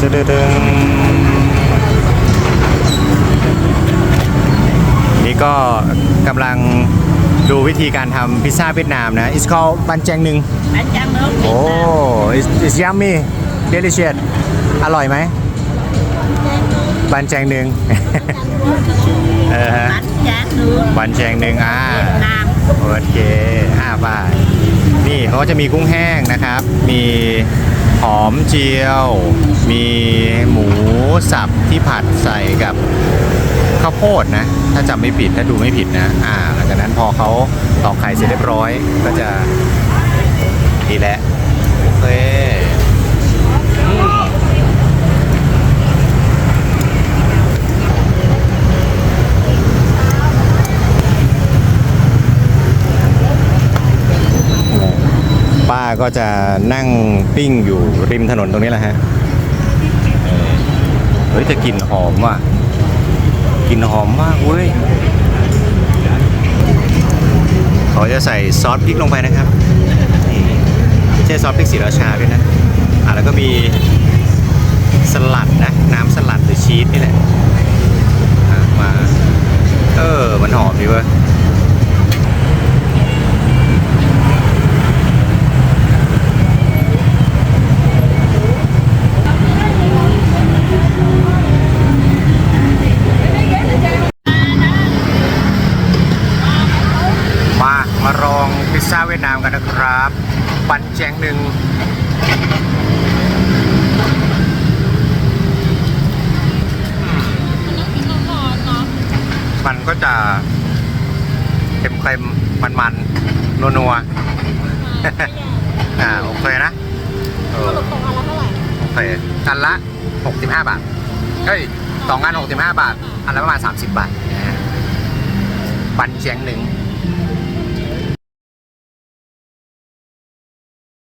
จะดึงนี่ก็กำลังดูวิธีการทำพิซซ่าเวียดนามนะ it's called บันแจงหนึ่ง Bánh tráng nước โอ้ it's, it's yummy delicious อร่อยไหม บันแจงหนึ่ง เออฮะ Bánh tráng nước บันแจงหนึ่งอ่า Việt Nam โอเคอ่าไป้านี่เขาก็จะมีกุ้งแห้งนะครับ มี หอมเจียว มีหมูสับที่ผัดใส่กับข้าวโพดนะ ถ้าจำไม่ผิดถ้าดูไม่ผิดนะ อ่า หลังจากนั้นพอเขาตอกไข่เสร็จเรียบร้อยก็จะดีแล้วโอเคอืมป้า ก็จะนั่งปิ้งอยู่ริมถนนตรงนี้แหละฮะเฮ้ยแต่กลิ่นหอมว่ะกลิ่นหอมมากเว้ยเขาจะใส่ซอสพริกลงไปนะครับนี่ไม่ใช่ซอสพริกสีราชาด้วยนะอะแล้วก็มีสลัดนะ น้ำสลัดหรือชีสนี่แหละอะมา เออ มันหอมดีเว้ย ลองพิซซ่าเวียดนามกันนะครับ ปันแจงหนึ่งอืมมันก็จะเค็มเค็มมันมันๆนัวนัวๆอ่าโอเคนะเออโอเคอันละ 65 บาทเฮ้ยสองอัน65 บาท อันละประมาณ 30 บาทนะฮะปันเชียงหนึ่ง